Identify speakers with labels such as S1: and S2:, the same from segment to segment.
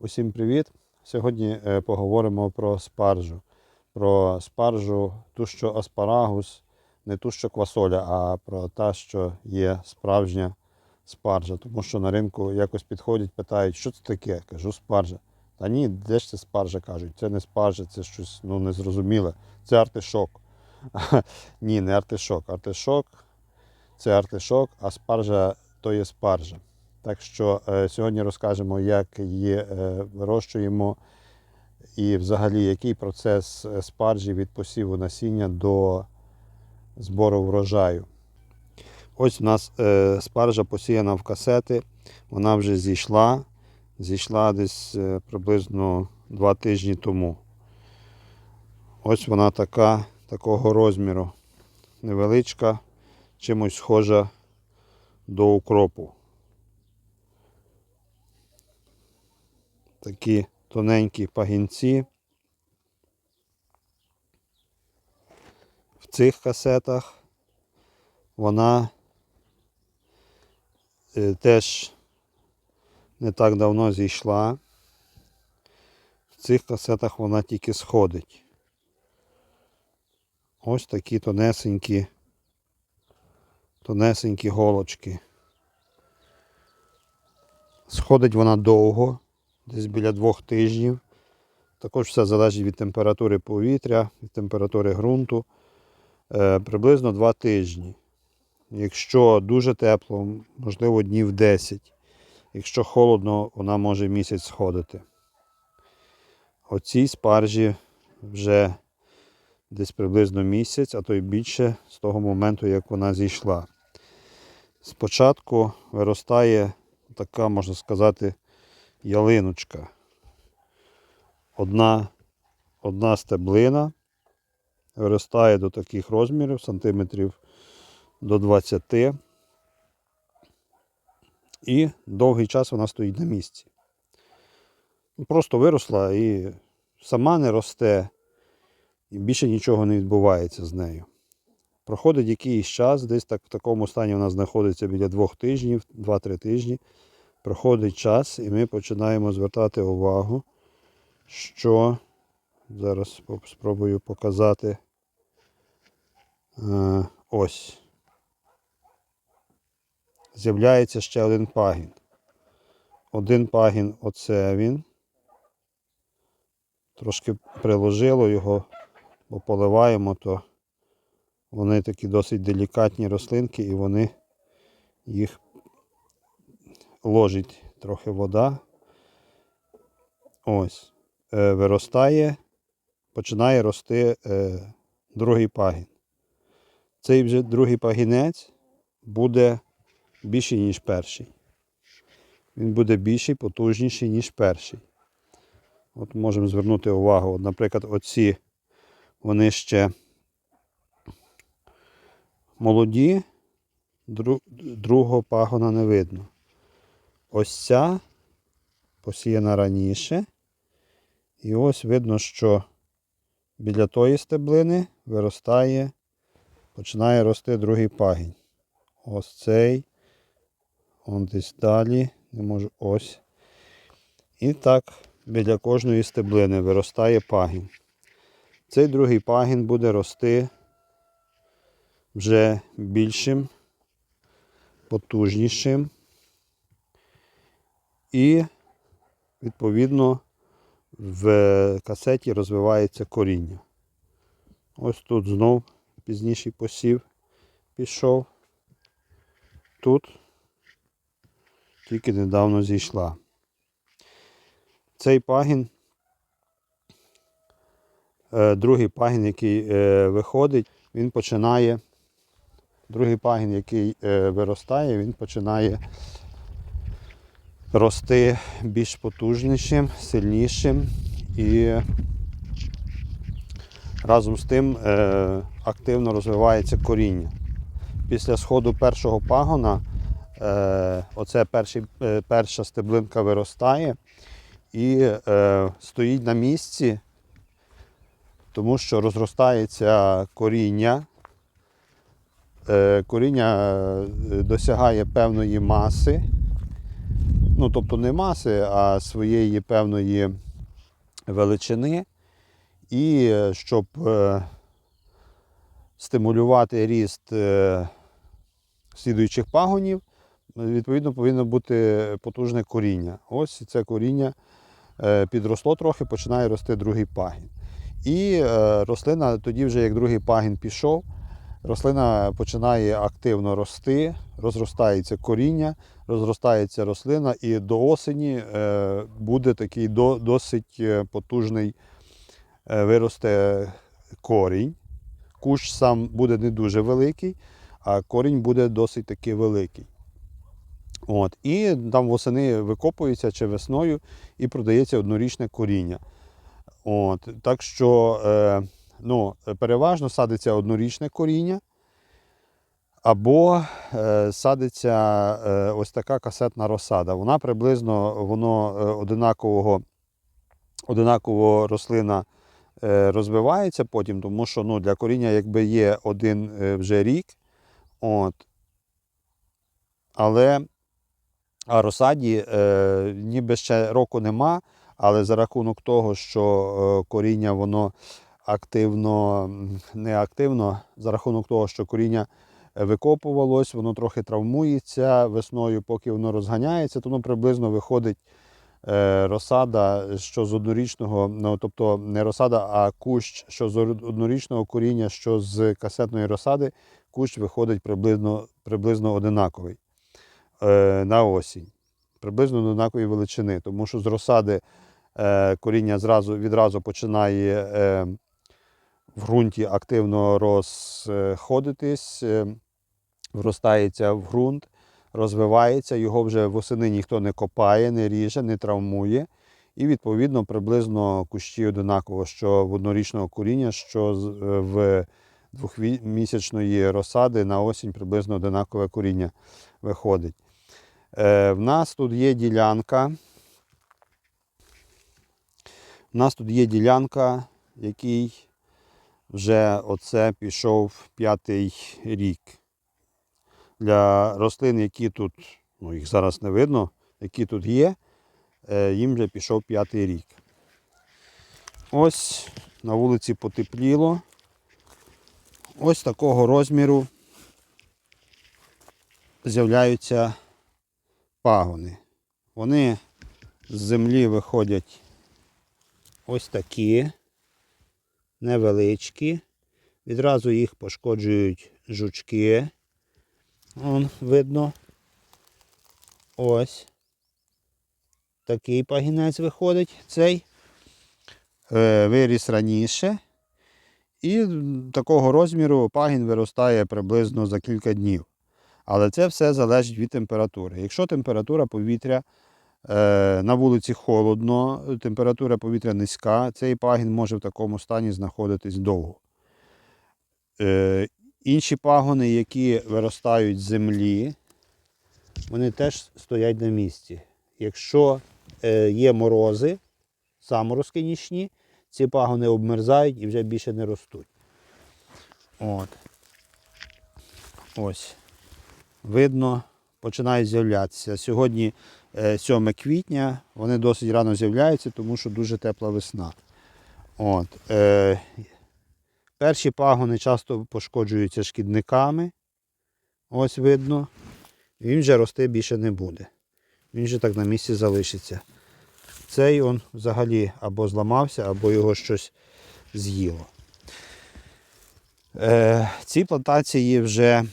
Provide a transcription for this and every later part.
S1: Усім привіт! Сьогодні е, поговоримо про спаржу. Про спаржу, ту, що аспарагус, не ту, що квасоля, а про те, що є справжня спаржа. Тому що на ринку якось підходять, питають, що це таке? Кажу, спаржа. Та ні, де ж це спаржа кажуть? Це не спаржа, це щось ну, незрозуміле. Це артишок. Ні, не артишок. Артишок це артишок, а спаржа то є спаржа. Так що е, сьогодні розкажемо, як її е, вирощуємо і взагалі який процес е, спаржі від посіву насіння до збору врожаю. Ось у нас спаржа посіяна в касети, вона вже зійшла. Зійшла десь приблизно два тижні тому. Ось вона така, такого розміру. Невеличка, чимось схожа до укропу. Такі тоненькі пагінці. В цих касетах вона е, теж не так давно зійшла. В цих касетах вона тільки сходить. Ось такі тонесенькі, тонесенькі голочки. Сходить вона довго десь біля двох тижнів. Також все залежить від температури повітря, від температури ґрунту. Е, приблизно два тижні. Якщо дуже тепло, можливо, днів 10. Якщо холодно, вона може місяць сходити. Оцій спаржі вже десь приблизно місяць, а то й більше з того моменту, як вона зійшла. Спочатку виростає така, можна сказати, ялиночка. Одна, одна стеблина виростає до таких розмірів, сантиметрів до 20. І довгий час вона стоїть на місці. Просто виросла і сама не росте, і більше нічого не відбувається з нею. Проходить якийсь час, десь так в такому стані вона знаходиться біля двох тижнів, 2-3 тижні проходить час і ми починаємо звертати увагу, що зараз спробую показати е, ось. З'являється ще один пагін. Один пагін оце він. Трошки приложило його, бо поливаємо, то вони такі досить делікатні рослинки і вони їх ложить трохи вода. Ось. Е, виростає, починає рости е, другий пагін. Цей вже другий пагінець буде більший, ніж перший. Він буде більший, потужніший, ніж перший. От можемо звернути увагу. От, наприклад, оці вони ще молоді, другого пагона не видно. Ось ця посіяна раніше. І ось видно, що біля тої стеблини виростає, починає рости другий пагінь. Ось цей. Он десь далі. Не можу ось. І так, біля кожної стеблини виростає пагінь. Цей другий пагін буде рости вже більшим, потужнішим. І, відповідно, в касеті розвивається коріння. Ось тут знов пізніший посів пішов. Тут тільки недавно зійшла. Цей пагін, е, другий пагін, який е, виходить, він починає, другий пагін, який е, виростає, він починає рости більш потужнішим, сильнішим і разом з тим е, активно розвивається коріння. Після сходу першого пагона е, оце перший, е, перша стеблинка виростає і стоїть на місці, тому що розростається коріння. Коріння досягає певної маси ну тобто не маси, а своєї певної величини. І е, щоб е, стимулювати ріст е, слідуючих пагонів, відповідно повинно бути потужне коріння. Ось це коріння підросло трохи, починає рости другий пагін. І рослина тоді, вже як другий пагін пішов, рослина починає активно рости, розростається коріння, розростається рослина, і до осені е, буде такий досить е, потужний е, виросте корінь. Кущ сам буде не дуже великий, а корінь буде досить таки великий. От. І там восени викопується чи весною і продається однорічне коріння. От. Так що ну, переважно садиться однорічне коріння, або е, садиться е, ось така касетна розсада. Вона приблизно воно е, одинакового, одинаково рослина е, розвивається потім, тому що ну, для коріння якби є один е, вже рік. От. Але а розсаді е, ніби ще року нема, але за рахунок того, що е, коріння воно активно, м, не активно, за рахунок того, що коріння е, викопувалось, воно трохи травмується весною, поки воно розганяється, то воно приблизно виходить е, розсада, що з однорічного, ну тобто не розсада, а кущ, що з однорічного коріння, що з касетної розсади, кущ виходить приблизно, приблизно одинаковий е, на осінь. Приблизно до однакової величини, тому що з розсади е, коріння зразу, відразу починає е, в ґрунті активно розходитись, е, вростається в ґрунт, розвивається, його вже восени ніхто не копає, не ріже, не травмує. І відповідно приблизно кущі одинаково, що в однорічного коріння, що е, в двохмісячної розсади на осінь приблизно одинакове коріння виходить. Е, в нас тут є ділянка. У нас тут є ділянка, який вже оце пішов п'ятий рік. Для рослин, які тут, ну їх зараз не видно, які тут є, е, їм вже пішов п'ятий рік. Ось на вулиці потепліло. Ось такого розміру з'являються пагони. Вони з землі виходять ось такі, невеличкі. Відразу їх пошкоджують жучки. Вон видно. Ось. Такий пагінець виходить. Цей е, виріс раніше. І такого розміру пагін виростає приблизно за кілька днів. Але це все залежить від температури. Якщо температура повітря на вулиці холодно, температура повітря низька, цей пагін може в такому стані знаходитись довго. Е, інші пагони, які виростають з землі, вони теж стоять на місці. Якщо е, є морози, заморозки нічні, ці пагони обмерзають і вже більше не ростуть. От. Ось видно, починають з'являтися. Сьогодні е, 7 квітня, вони досить рано з'являються, тому що дуже тепла весна. От, е, перші пагони часто пошкоджуються шкідниками. Ось видно. Він вже рости більше не буде. Він вже так на місці залишиться. Цей он взагалі або зламався, або його щось з'їло. Е, ці плантації вже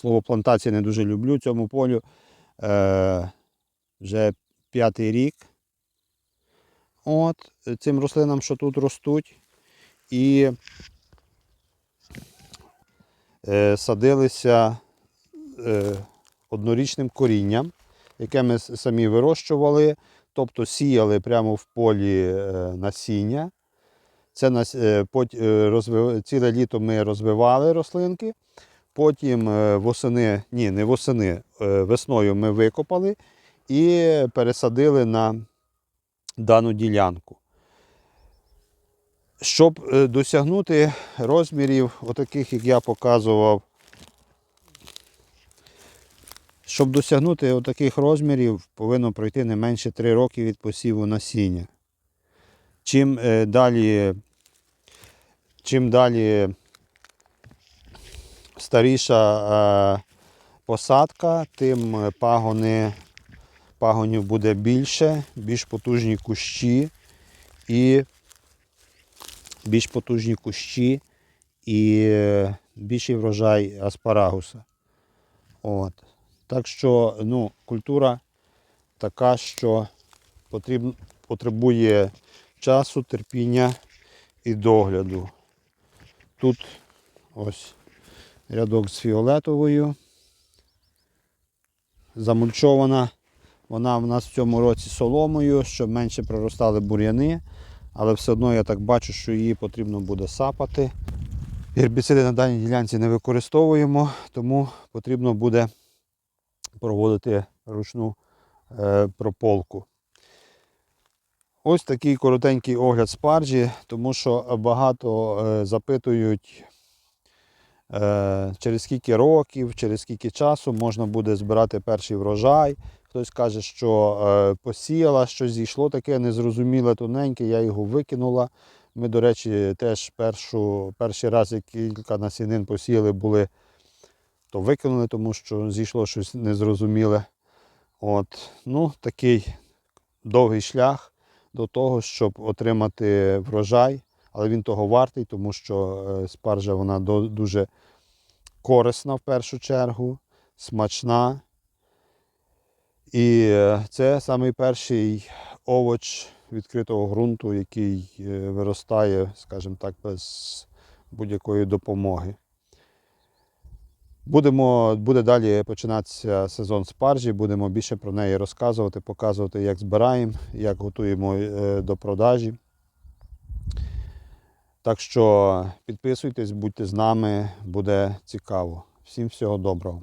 S1: Слово плантація не дуже люблю цьому полю. Е, вже п'ятий рік. От, цим рослинам, що тут ростуть. І е, садилися е, однорічним корінням, яке ми самі вирощували, тобто сіяли прямо в полі е, насіння. Це нас, е, пот- е, ціле літо ми розвивали рослинки. Потім е, восени, ні, не восени, е, весною ми викопали і пересадили на дану ділянку. Щоб е, досягнути розмірів, отаких, як я показував, Щоб досягнути таких розмірів, повинно пройти не менше 3 роки від посіву насіння. Чим далі, чим далі старіша е, посадка, тим е, пагони, пагонів буде більше, більш потужні кущі і більш потужні кущі і е, більший врожай аспарагуса. От. Так що ну, культура така, що потрібно, потребує часу, терпіння і догляду. Тут ось рядок з фіолетовою. Замульчована. Вона в нас в цьому році соломою, щоб менше проростали бур'яни, але все одно я так бачу, що її потрібно буде сапати. Гербіциди на даній ділянці не використовуємо, тому потрібно буде проводити ручну е, прополку. Ось такий коротенький огляд спаржі, тому що багато е, запитують, через скільки років, через скільки часу можна буде збирати перший врожай. Хтось каже, що е, посіяла, щось зійшло таке незрозуміле, тоненьке, я його викинула. Ми, до речі, теж першу, перший раз, як кілька насінин посіяли, були, то викинули, тому що зійшло щось незрозуміле. От, ну, такий довгий шлях до того, щоб отримати врожай, але він того вартий, тому що е, спаржа вона дуже корисна в першу чергу, смачна. І е, це самий перший овоч відкритого ґрунту, який е, виростає, скажімо так, без будь-якої допомоги. Будемо, буде далі починатися сезон спаржі, будемо більше про неї розказувати, показувати, як збираємо, як готуємо до продажі. Так що підписуйтесь, будьте з нами, буде цікаво. Всім всього доброго.